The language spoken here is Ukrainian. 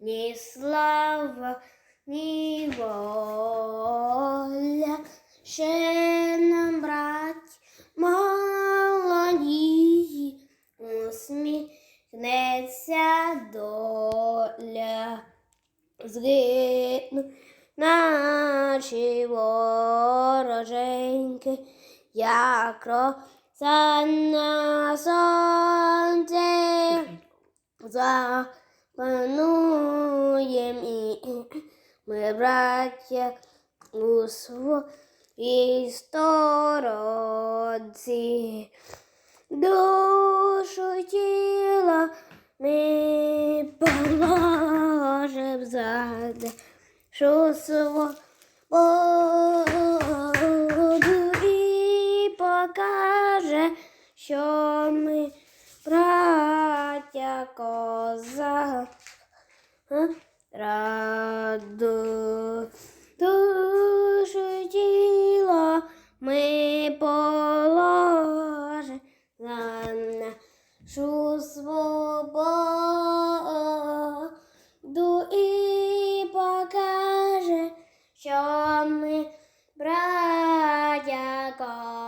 ні слава, ні воля, ще нам брать молоді, усміхнеться доля, згину наші вороженьки, як роса на сонце. За Запануєм і ми, браття, у своїй сторонці. Душу тіла ми положим за душу свободу і покаже, що ми браття коза раду. Душу тіло ми положим за нашу свободу. І покаже, що ми браття козацького